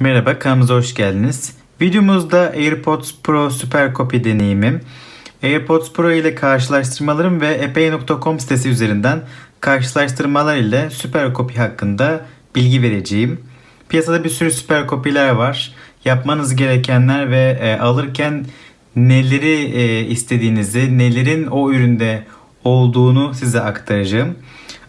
Merhaba kanalımıza hoş geldiniz. Videomuzda AirPods Pro Super Copy deneyimim. AirPods Pro ile karşılaştırmalarım ve epey.com sitesi üzerinden karşılaştırmalar ile Super Copy hakkında bilgi vereceğim. Piyasada bir sürü Super Copy'ler var. Yapmanız gerekenler ve e, alırken neleri e, istediğinizi, nelerin o üründe olduğunu size aktaracağım.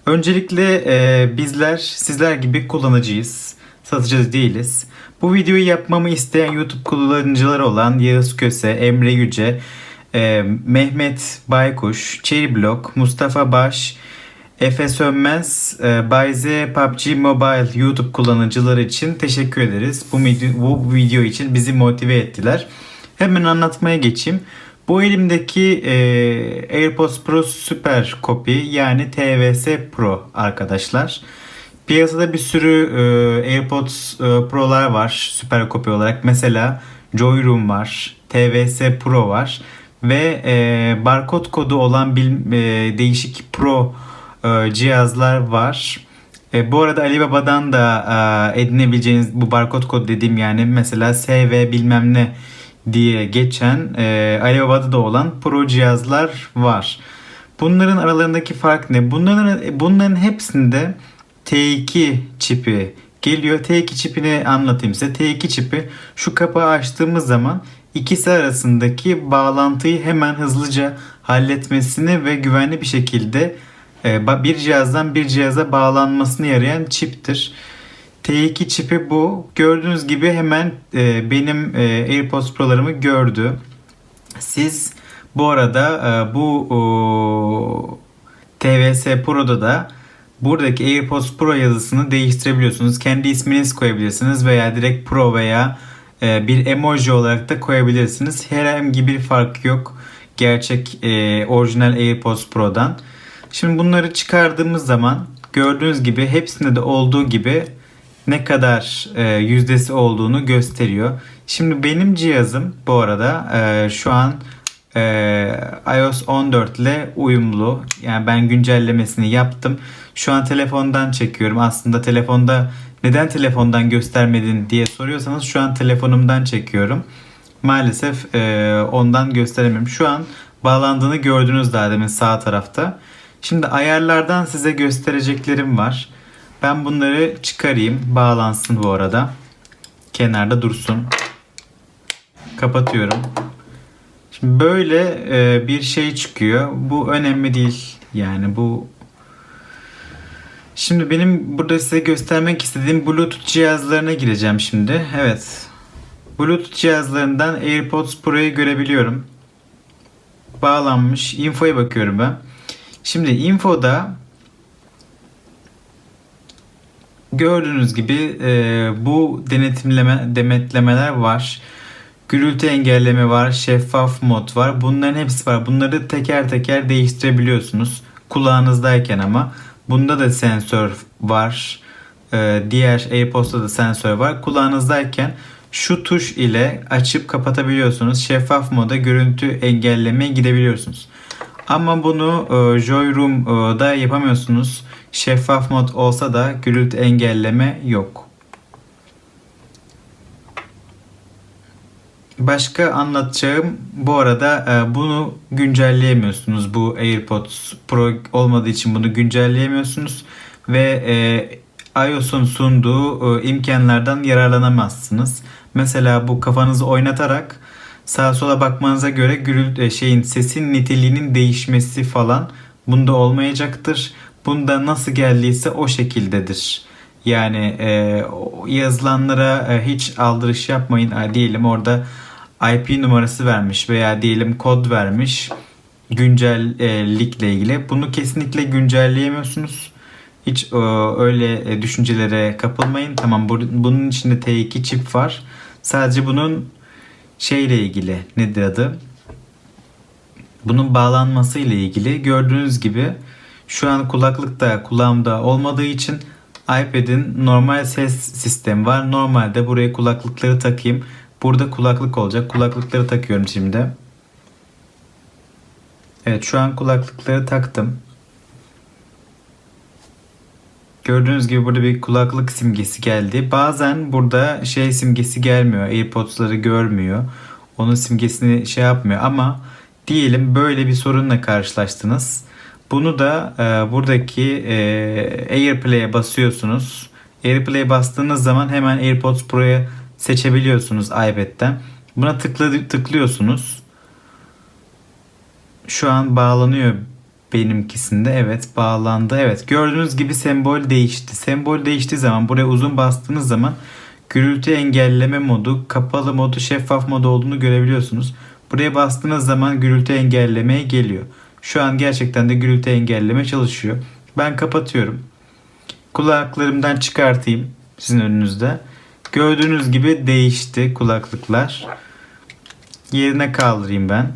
Öncelikle e, bizler sizler gibi kullanıcıyız. Satıcı değiliz. Bu videoyu yapmamı isteyen YouTube kullanıcıları olan Yağız Köse, Emre Yüce, e, Mehmet Baykuş, Cherryblock, Mustafa Baş, Efe Sönmez, e, Bayze PUBG Mobile YouTube kullanıcıları için teşekkür ederiz. Bu bu video için bizi motive ettiler. Hemen anlatmaya geçeyim. Bu elimdeki e, AirPods Pro Super Copy yani TVS Pro arkadaşlar. Piyasada bir sürü e, AirPods e, Pro'lar var süper copy olarak. Mesela Joyroom var, TVS Pro var ve e, barkod kodu olan bil, e, değişik Pro e, cihazlar var. E, bu arada Alibaba'dan da e, edinebileceğiniz bu barkod kodu dediğim yani mesela SV bilmem ne diye geçen e, Alibaba'da da olan Pro cihazlar var. Bunların aralarındaki fark ne? Bunların bunların hepsinde T2 çipi geliyor. T2 çipini anlatayım size. T2 çipi şu kapağı açtığımız zaman ikisi arasındaki bağlantıyı hemen hızlıca halletmesini ve güvenli bir şekilde e, bir cihazdan bir cihaza bağlanmasını yarayan çiptir. T2 çipi bu. Gördüğünüz gibi hemen e, benim e, AirPods Pro'larımı gördü. Siz bu arada bu TVS Pro'da da buradaki AirPods Pro yazısını değiştirebiliyorsunuz. Kendi isminiz koyabilirsiniz veya direkt Pro veya bir emoji olarak da koyabilirsiniz. Herhangi bir fark yok gerçek orijinal AirPods Pro'dan. Şimdi bunları çıkardığımız zaman gördüğünüz gibi hepsinde de olduğu gibi ne kadar e, yüzdesi olduğunu gösteriyor. Şimdi benim cihazım bu arada e, şu an e, iOS 14 ile uyumlu. Yani ben güncellemesini yaptım. Şu an telefondan çekiyorum. Aslında telefonda neden telefondan göstermedin diye soruyorsanız şu an telefonumdan çekiyorum. Maalesef e, ondan gösteremiyorum. Şu an bağlandığını gördünüz daha demin sağ tarafta. Şimdi ayarlardan size göstereceklerim var. Ben bunları çıkarayım. Bağlansın bu arada. Kenarda dursun. Kapatıyorum. Şimdi böyle e, bir şey çıkıyor. Bu önemli değil. Yani bu Şimdi benim burada size göstermek istediğim Bluetooth cihazlarına gireceğim şimdi. Evet. Bluetooth cihazlarından AirPods Pro'yu görebiliyorum. Bağlanmış. Infoya bakıyorum ben. Şimdi infoda gördüğünüz gibi e, bu denetimleme demetlemeler var. Gürültü engelleme var, şeffaf mod var. Bunların hepsi var. Bunları teker teker değiştirebiliyorsunuz. Kulağınızdayken ama. Bunda da sensör var. Ee, diğer AirPods'ta da sensör var. Kulağınızdayken şu tuş ile açıp kapatabiliyorsunuz. Şeffaf moda görüntü engellemeye gidebiliyorsunuz. Ama bunu e, Joyroom'da yapamıyorsunuz. Şeffaf mod olsa da gürültü engelleme yok. Başka anlatacağım bu arada e, bunu güncelleyemiyorsunuz. Bu AirPods Pro olmadığı için bunu güncelleyemiyorsunuz ve e, iOS'un sunduğu e, imkanlardan yararlanamazsınız. Mesela bu kafanızı oynatarak sağa sola bakmanıza göre gürültü şeyin sesin niteliğinin değişmesi falan bunda olmayacaktır. Bunda nasıl geldiyse o şekildedir. Yani e, yazılanlara e, hiç aldırış yapmayın. E, diyelim orada IP numarası vermiş veya diyelim kod vermiş güncellikle ilgili. Bunu kesinlikle güncelleyemiyorsunuz. Hiç e, öyle e, düşüncelere kapılmayın. Tamam bunun içinde T2 çip var. Sadece bunun şeyle ilgili nedir adı? Bunun bağlanması ile ilgili gördüğünüz gibi şu an kulaklıkta kulağımda olmadığı için iPad'in normal ses sistemi var. Normalde buraya kulaklıkları takayım. Burada kulaklık olacak. Kulaklıkları takıyorum şimdi. Evet şu an kulaklıkları taktım. Gördüğünüz gibi burada bir kulaklık simgesi geldi. Bazen burada şey simgesi gelmiyor. AirPods'ları görmüyor. Onun simgesini şey yapmıyor ama diyelim böyle bir sorunla karşılaştınız. Bunu da e, buradaki e, AirPlay'e basıyorsunuz. AirPlay'e bastığınız zaman hemen AirPods Pro'ya seçebiliyorsunuz iPad'den. Buna tıkladı, tıklıyorsunuz. Şu an bağlanıyor benimkisinde. Evet bağlandı. Evet gördüğünüz gibi sembol değişti. Sembol değiştiği zaman buraya uzun bastığınız zaman gürültü engelleme modu, kapalı modu, şeffaf modu olduğunu görebiliyorsunuz. Buraya bastığınız zaman gürültü engellemeye geliyor. Şu an gerçekten de gürültü engelleme çalışıyor. Ben kapatıyorum. Kulaklarımdan çıkartayım sizin önünüzde. Gördüğünüz gibi değişti kulaklıklar. Yerine kaldırayım ben.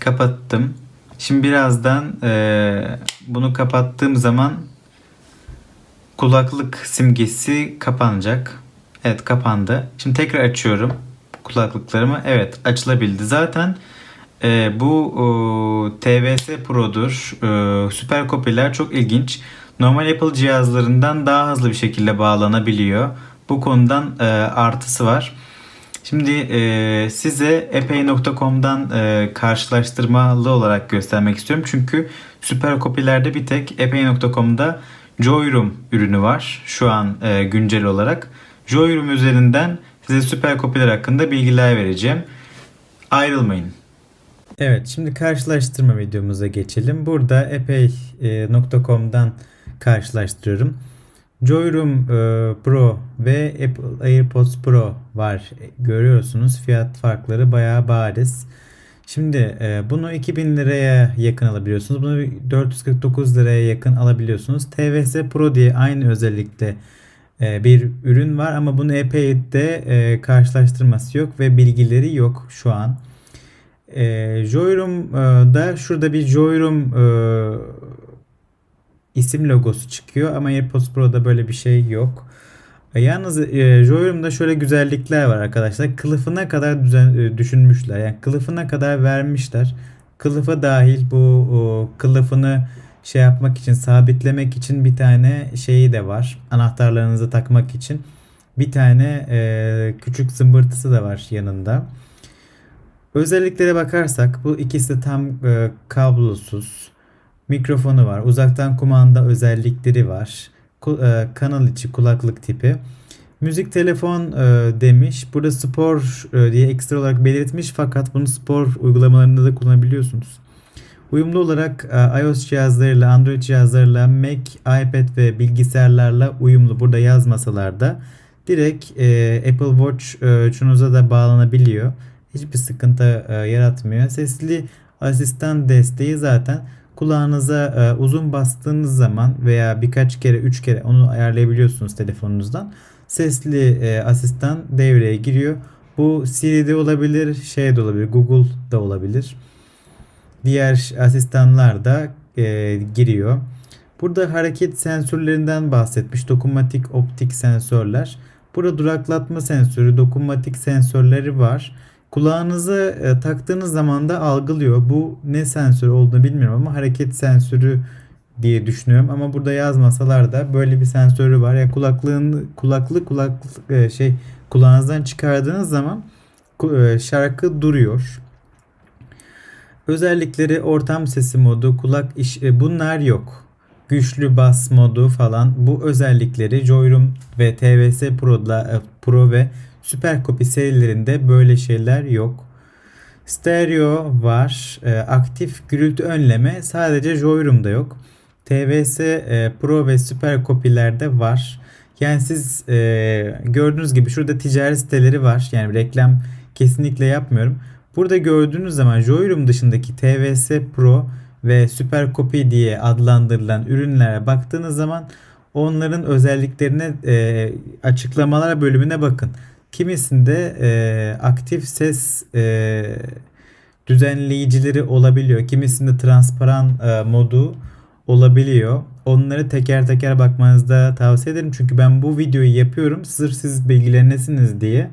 Kapattım. Şimdi birazdan e, bunu kapattığım zaman kulaklık simgesi kapanacak. Evet kapandı. Şimdi tekrar açıyorum kulaklıklarımı. Evet açılabildi. Zaten e, bu o, TVS Pro'dur. E, süper kopyalar çok ilginç. Normal Apple cihazlarından daha hızlı bir şekilde bağlanabiliyor. Bu konudan e, artısı var. Şimdi e, size epey.com'dan e, karşılaştırmalı olarak göstermek istiyorum. Çünkü süper kopilerde bir tek epey.com'da Joyroom ürünü var şu an e, güncel olarak. Joyroom üzerinden size süper kopiler hakkında bilgiler vereceğim. Ayrılmayın. Evet şimdi karşılaştırma videomuza geçelim. Burada epey.com'dan karşılaştırıyorum. Joyroom e, Pro ve Apple AirPods Pro var. Görüyorsunuz fiyat farkları bayağı bariz. Şimdi e, bunu 2000 liraya yakın alabiliyorsunuz. Bunu 449 liraya yakın alabiliyorsunuz. TVS Pro diye aynı özellikle e, bir ürün var ama bunu epeyde e, karşılaştırması yok ve bilgileri yok şu an. E, Joyroom'da şurada bir Joyroom e, isim logosu çıkıyor ama AirPods Pro'da böyle bir şey yok. E, yalnız e, Joyroom'da şöyle güzellikler var arkadaşlar. Kılıfına kadar düzen, e, düşünmüşler. Yani kılıfına kadar vermişler. Kılıfa dahil bu o, kılıfını şey yapmak için, sabitlemek için bir tane şeyi de var. Anahtarlarınızı takmak için. Bir tane e, küçük zımbırtısı da var yanında. Özelliklere bakarsak bu ikisi tam e, kablosuz. Mikrofonu var. Uzaktan kumanda özellikleri var. E, kanal içi kulaklık tipi. Müzik telefon e, demiş. Burada spor e, diye ekstra olarak belirtmiş fakat bunu spor uygulamalarında da kullanabiliyorsunuz. Uyumlu olarak e, iOS cihazlarıyla, Android cihazlarıyla, Mac, iPad ve bilgisayarlarla uyumlu. Burada yazmasalar da direkt e, Apple Watch e, şunuza da bağlanabiliyor. Hiçbir sıkıntı e, yaratmıyor. Sesli asistan desteği zaten kulağınıza e, uzun bastığınız zaman veya birkaç kere, üç kere onu ayarlayabiliyorsunuz telefonunuzdan. Sesli e, asistan devreye giriyor. Bu Siri'de olabilir, şey de olabilir, Google'da olabilir. Diğer asistanlar da e, giriyor. Burada hareket sensörlerinden bahsetmiş. Dokunmatik optik sensörler. Burada duraklatma sensörü, dokunmatik sensörleri var. Kulağınızı e, taktığınız zaman da algılıyor. Bu ne sensörü olduğunu bilmiyorum ama hareket sensörü diye düşünüyorum ama burada yazmasalar da böyle bir sensörü var. Ya yani kulaklığın kulaklık kulaklık e, şey kulağınızdan çıkardığınız zaman e, şarkı duruyor. Özellikleri ortam sesi modu, kulak iş e, bunlar yok. Güçlü bas modu falan bu özellikleri Joyroom ve TVS Pro'da Pro ve Süper Copy serilerinde böyle şeyler yok. Stereo var. E, aktif gürültü önleme sadece Joyroom'da yok. TVS e, Pro ve Süper Copy'lerde var. Yani siz e, gördüğünüz gibi şurada ticari siteleri var. Yani reklam kesinlikle yapmıyorum. Burada gördüğünüz zaman Joyroom dışındaki TVS Pro ve Süper Copy diye adlandırılan ürünlere baktığınız zaman onların özelliklerine e, açıklamalar bölümüne bakın. Kimisinde e, aktif ses e, düzenleyicileri olabiliyor. Kimisinde transparan e, modu olabiliyor. Onları teker teker bakmanızda tavsiye ederim. Çünkü ben bu videoyu yapıyorum sırf siz bilgilenesiniz diye.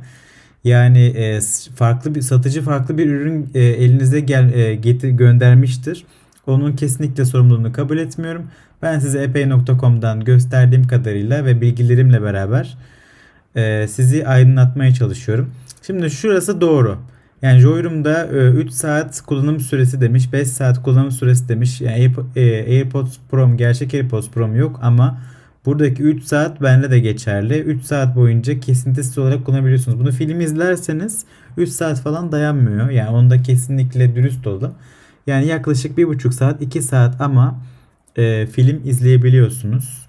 Yani e, farklı bir satıcı farklı bir ürün e, elinize gel e, getir göndermiştir. Onun kesinlikle sorumluluğunu kabul etmiyorum. Ben size epey.com'dan gösterdiğim kadarıyla ve bilgilerimle beraber e, sizi aydınlatmaya çalışıyorum. Şimdi şurası doğru. Yani Joyrum'da 3 saat kullanım süresi demiş, 5 saat kullanım süresi demiş. Yani AirPods Pro, gerçek AirPods Pro yok ama buradaki 3 saat bende de geçerli. 3 saat boyunca kesintisiz olarak kullanabiliyorsunuz. Bunu film izlerseniz 3 saat falan dayanmıyor. Yani onda kesinlikle dürüst olalım. Yani yaklaşık 1,5 saat, 2 saat ama e, film izleyebiliyorsunuz.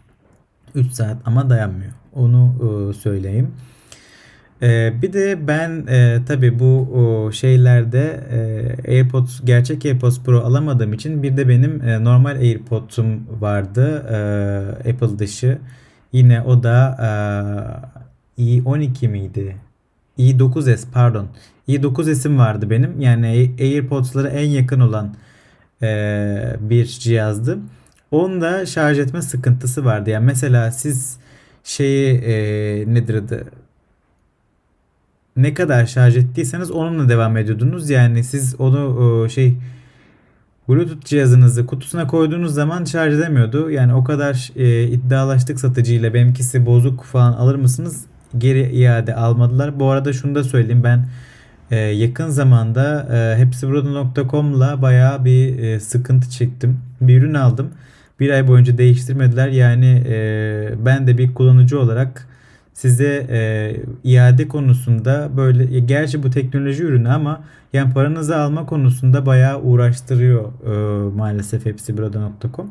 3 saat ama dayanmıyor. Onu e, söyleyeyim. Ee, bir de ben e, tabi bu şeylerde e, AirPods gerçek AirPods Pro alamadığım için bir de benim e, normal AirPods'um vardı e, Apple dışı. Yine o da e, i12 miydi? i9s pardon. i9s'im vardı benim. Yani AirPods'lara en yakın olan e, bir cihazdı. Onda şarj etme sıkıntısı vardı. Yani mesela siz şeyi e, nedir adı? ne kadar şarj ettiyseniz onunla devam ediyordunuz. Yani siz onu şey Bluetooth cihazınızı kutusuna koyduğunuz zaman şarj edemiyordu. Yani o kadar e, iddialaştık satıcıyla benimkisi bozuk falan alır mısınız? Geri iade almadılar. Bu arada şunu da söyleyeyim ben e, yakın zamanda e, hepsiburada.com'la bayağı bir e, sıkıntı çektim. Bir ürün aldım. Bir ay boyunca değiştirmediler. Yani e, ben de bir kullanıcı olarak size e, iade konusunda böyle gerçi bu teknoloji ürünü ama yani paranızı alma konusunda bayağı uğraştırıyor e, maalesef hepsi burada.com.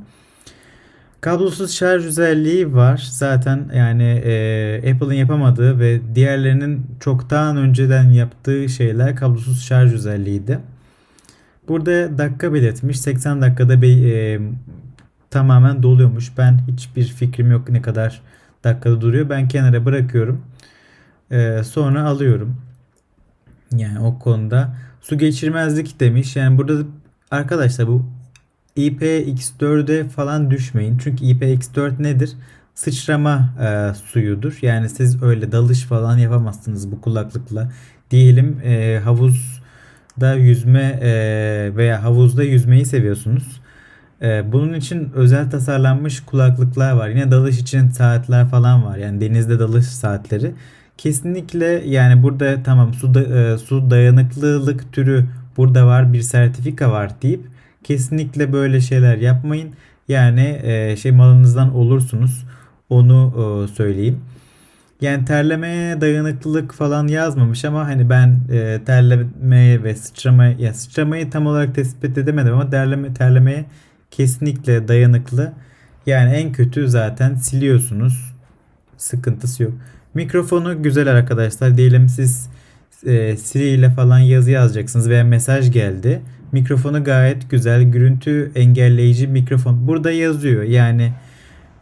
Kablosuz şarj özelliği var. Zaten yani e, Apple'ın yapamadığı ve diğerlerinin çoktan önceden yaptığı şeyler kablosuz şarj özelliğiydi. Burada dakika belirtmiş. 80 dakikada bir e, tamamen doluyormuş. Ben hiçbir fikrim yok ne kadar dakikada duruyor. Ben kenara bırakıyorum. Ee, sonra alıyorum. Yani o konuda su geçirmezlik demiş. Yani burada arkadaşlar bu IPX4'e falan düşmeyin. Çünkü IPX4 nedir? Sıçrama e, suyudur. Yani siz öyle dalış falan yapamazsınız bu kulaklıkla. Diyelim e, havuzda yüzme e, veya havuzda yüzmeyi seviyorsunuz. Ee, bunun için özel tasarlanmış kulaklıklar var. Yine dalış için saatler falan var. Yani denizde dalış saatleri. Kesinlikle yani burada tamam su, da, e, su dayanıklılık türü burada var bir sertifika var deyip kesinlikle böyle şeyler yapmayın. Yani e, şey malınızdan olursunuz. Onu e, söyleyeyim. Yani terlemeye dayanıklılık falan yazmamış ama hani ben e, terlemeye ve sıçramaya ya sıçramayı tam olarak tespit edemedim ama terleme terlemeye kesinlikle dayanıklı. Yani en kötü zaten siliyorsunuz. Sıkıntısı yok. Mikrofonu güzel arkadaşlar. Diyelim siz e, Siri ile falan yazı yazacaksınız veya mesaj geldi. Mikrofonu gayet güzel. Gürültü engelleyici mikrofon. Burada yazıyor. Yani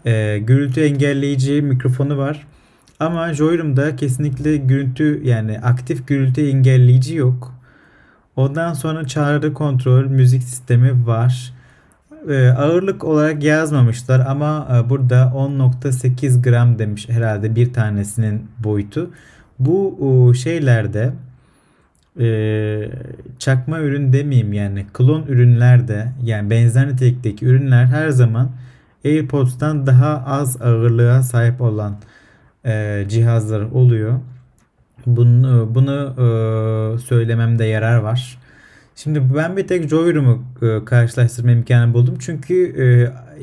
e, gürültü engelleyici mikrofonu var. Ama Joyrum'da kesinlikle gürültü yani aktif gürültü engelleyici yok. Ondan sonra çağrı kontrol müzik sistemi var ağırlık olarak yazmamışlar ama e, burada 10.8 gram demiş herhalde bir tanesinin boyutu. Bu şeylerde e, çakma ürün demeyeyim yani klon ürünlerde yani benzer nitelikteki ürünler her zaman AirPods'tan daha az ağırlığa sahip olan e, cihazlar oluyor. Bunu, bunu söylememde yarar var. Şimdi ben bir tek Joyrum'u e, karşılaştırma imkanı buldum. Çünkü e,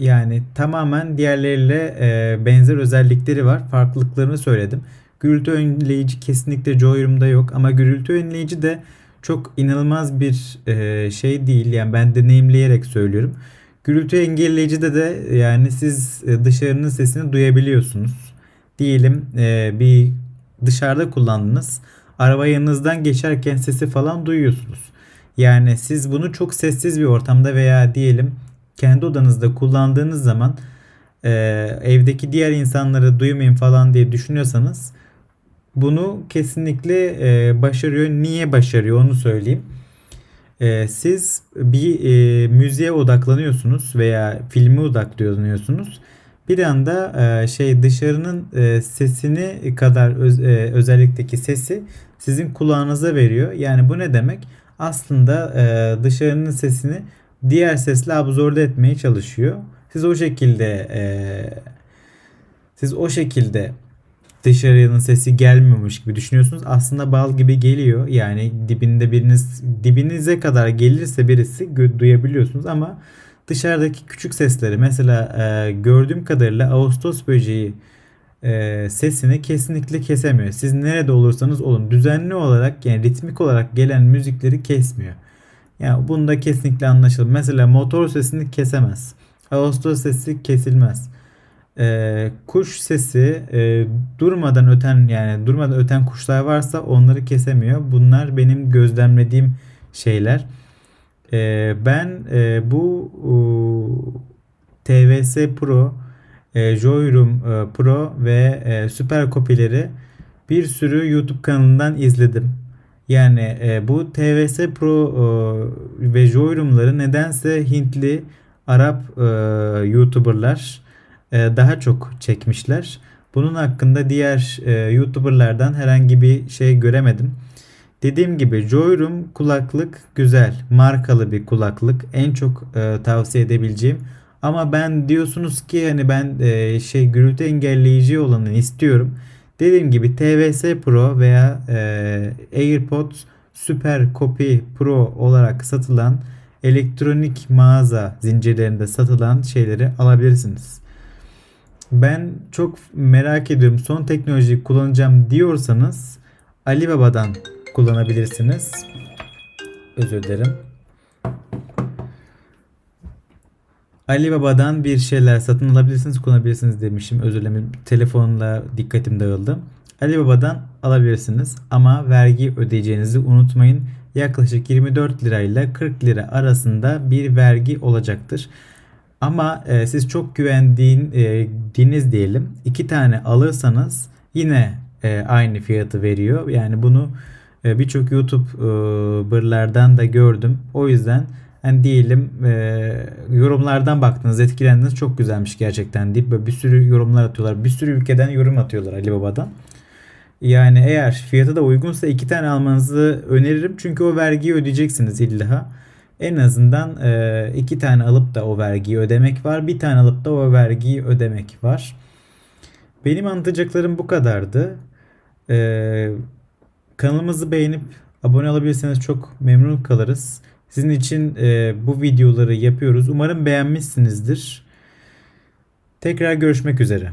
yani tamamen diğerleriyle e, benzer özellikleri var. Farklılıklarını söyledim. Gürültü önleyici kesinlikle Joyrum'da yok ama gürültü önleyici de çok inanılmaz bir e, şey değil. Yani ben deneyimleyerek söylüyorum. Gürültü engelleyici de de yani siz dışarının sesini duyabiliyorsunuz. Diyelim bir dışarıda kullandınız. Araba yanınızdan geçerken sesi falan duyuyorsunuz. Yani siz bunu çok sessiz bir ortamda veya diyelim kendi odanızda kullandığınız zaman e, evdeki diğer insanları duymayın falan diye düşünüyorsanız bunu kesinlikle e, başarıyor. Niye başarıyor onu söyleyeyim. E, siz bir e, müziğe odaklanıyorsunuz veya filme odaklanıyorsunuz. Bir anda e, şey dışarının e, sesini kadar öz, e, özellikteki sesi sizin kulağınıza veriyor. Yani bu ne demek? Aslında e, dışarının sesini diğer sesle absorbe etmeye çalışıyor. Siz o şekilde eee, siz o şekilde dışarının sesi gelmiyormuş gibi düşünüyorsunuz. Aslında bal gibi geliyor. Yani dibinde biriniz dibinize kadar gelirse birisi duyabiliyorsunuz ama dışarıdaki küçük sesleri mesela e, gördüğüm kadarıyla Ağustos böceği e, sesini kesinlikle kesemiyor. Siz nerede olursanız olun düzenli olarak yani ritmik olarak gelen müzikleri kesmiyor. Yani bunda kesinlikle anlaşılır. Mesela motor sesini kesemez. Ağustos sesi kesilmez. Ee, kuş sesi e, durmadan öten yani durmadan öten kuşlar varsa onları kesemiyor. Bunlar benim gözlemlediğim şeyler. Ee, ben e, bu e, TVS Pro, e, Joyroom e, Pro ve e, Süper Kopileri bir sürü YouTube kanalından izledim. Yani e, bu TVS Pro e, ve Joyroom'ları nedense Hintli, Arap e, YouTuber'lar e, daha çok çekmişler. Bunun hakkında diğer e, YouTuber'lardan herhangi bir şey göremedim. Dediğim gibi Joyroom kulaklık güzel. Markalı bir kulaklık. En çok e, tavsiye edebileceğim. Ama ben diyorsunuz ki hani ben e, şey gürültü engelleyici olanı istiyorum. Dediğim gibi TVS Pro veya e, AirPods Super Copy Pro olarak satılan elektronik mağaza zincirlerinde satılan şeyleri alabilirsiniz. Ben çok merak ediyorum. Son teknolojiyi kullanacağım diyorsanız Alibaba'dan kullanabilirsiniz. Özür dilerim. Alibaba'dan bir şeyler satın alabilirsiniz, kullanabilirsiniz demişim. Özür dilerim. Telefonla dikkatim dağıldı. Alibaba'dan alabilirsiniz ama vergi ödeyeceğinizi unutmayın. Yaklaşık 24 lirayla 40 lira arasında bir vergi olacaktır. Ama e, siz çok güvendiğiniz diyelim iki tane alırsanız yine e, aynı fiyatı veriyor. Yani bunu e, birçok YouTuber'lardan da gördüm. O yüzden hani diyelim e, yorumlardan baktınız etkilendiniz çok güzelmiş gerçekten deyip böyle bir sürü yorumlar atıyorlar. Bir sürü ülkeden yorum atıyorlar Alibaba'dan. Yani eğer fiyatı da uygunsa iki tane almanızı öneririm. Çünkü o vergiyi ödeyeceksiniz illa. En azından e, iki tane alıp da o vergiyi ödemek var. Bir tane alıp da o vergiyi ödemek var. Benim anlatacaklarım bu kadardı. E, kanalımızı beğenip abone olabilirseniz çok memnun kalırız. Sizin için e, bu videoları yapıyoruz. Umarım beğenmişsinizdir. Tekrar görüşmek üzere.